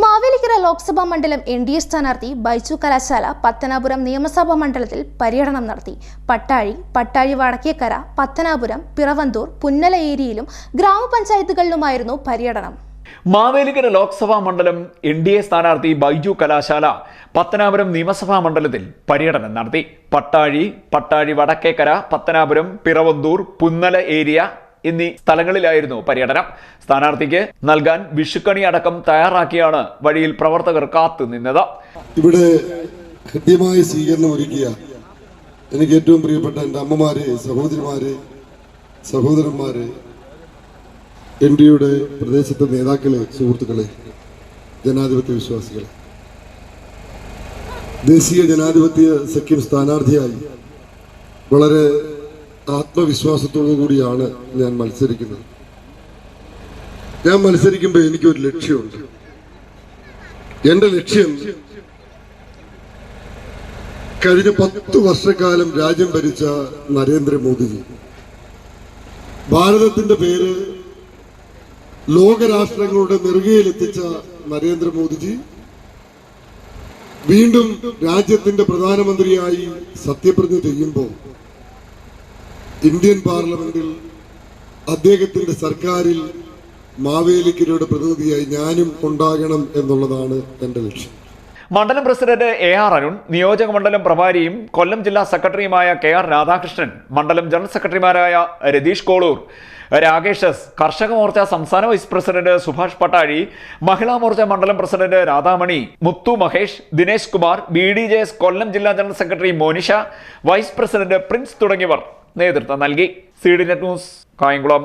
മാവേലിക്കര ലോക്സഭാ മണ്ഡലം N D A സ്ഥാനാർത്ഥി ബൈജു കലാശാല പത്തനാപുരം നിയമസഭാ മണ്ഡലത്തിൽ പര്യടനം നടത്തി. പട്ടാഴി പട്ടാഴി വടക്കേക്കര പത്തനാപുരം പിറവന്തൂർ പുന്നല ഏരിയയിലും ഗ്രാമപഞ്ചായത്തുകളിലുമായിരുന്നു പര്യടനം. മാവേലിക്കര ലോക്സഭാ മണ്ഡലം എൻ ഡി എ സ്ഥാനാർത്ഥി ബൈജു കലാശാല പത്തനാപുരം നിയമസഭാ മണ്ഡലത്തിൽ പര്യടനം നടത്തി. പട്ടാഴി പട്ടാഴി വടക്കേക്കര പത്തനാപുരം പിറവന്തൂർ പുന്നല ഏരിയ എന്നീ സ്ഥലങ്ങളിലായിരുന്നു പര്യടനം. സ്ഥാനാർത്ഥിക്ക് നൽകാൻ വിഷുക്കണി അടക്കം തയ്യാറാക്കിയാണ് വഴിയിൽ പ്രവർത്തകർ കാത്തു നിന്നത്. ഇവിടെ ഹൃദ്യമായ സ്വീകരണം ഒരുക്കിയ എനിക്ക് ഏറ്റവും പ്രിയപ്പെട്ട എന്റെ അമ്മമാരെ സഹോദരിമാരെ സഹോദരന്മാരെ എൻ ഡിയുടെ പ്രദേശത്തെ നേതാക്കളെ സുഹൃത്തുക്കളെ ജനാധിപത്യ വിശ്വാസികളെ. ദേശീയ ജനാധിപത്യ സഖ്യം സ്ഥാനാർത്ഥിയായി വളരെ ആത്മവിശ്വാസത്തോടു കൂടിയാണ് ഞാൻ മത്സരിക്കുന്നത്. ഞാൻ മത്സരിക്കുമ്പോൾ എനിക്കൊരു ലക്ഷ്യമുണ്ട്. എന്റെ ലക്ഷ്യം കഴിഞ്ഞ പത്ത് വർഷക്കാലം രാജ്യം ഭരിച്ച നരേന്ദ്രമോദിജി. ഭാരതത്തിന്റെ പേര് ലോകരാഷ്ട്രങ്ങളുടെ നെറുകയിലെത്തിച്ച നരേന്ദ്രമോദിജി. വീണ്ടും രാജ്യത്തിന്റെ പ്രധാനമന്ത്രിയായി സത്യപ്രതിജ്ഞ ചെയ്യുമ്പോൾ ഇന്ത്യൻ പാർലമെന്റിൽ അദ്ദേഹത്തിന്റെ സർക്കാരിൽ മാവേലിക്കരയുടെ പ്രതിനിധിയായി ഞാനും ഉണ്ടാകണം എന്നുള്ളതാണ് എന്റെ ലക്ഷ്യം. മണ്ഡലം പ്രസിഡന്റ് എ ആർ അരുൺ നിയോജക മണ്ഡലം പ്രഭാരിയും കൊല്ലം ജില്ലാ സെക്രട്ടറിയുമായ കെ ആർ രാധാകൃഷ്ണൻ മണ്ഡലം ജനറൽ സെക്രട്ടറിമാരായ രതീഷ് കോളൂർ രാകേഷ് എസ് കർഷക മോർച്ച സംസ്ഥാന വൈസ് പ്രസിഡന്റ് സുഭാഷ് പട്ടാഴി മഹിളാ മോർച്ച മണ്ഡലം president Radhamani Muthu Mahesh Dinesh Kumar B D J S Kollam ജില്ലാ general secretary Monisha vice president Prince തുടങ്ങിയവർ. നേതൃത്വം നൽകി. C D net news Kayamkulam.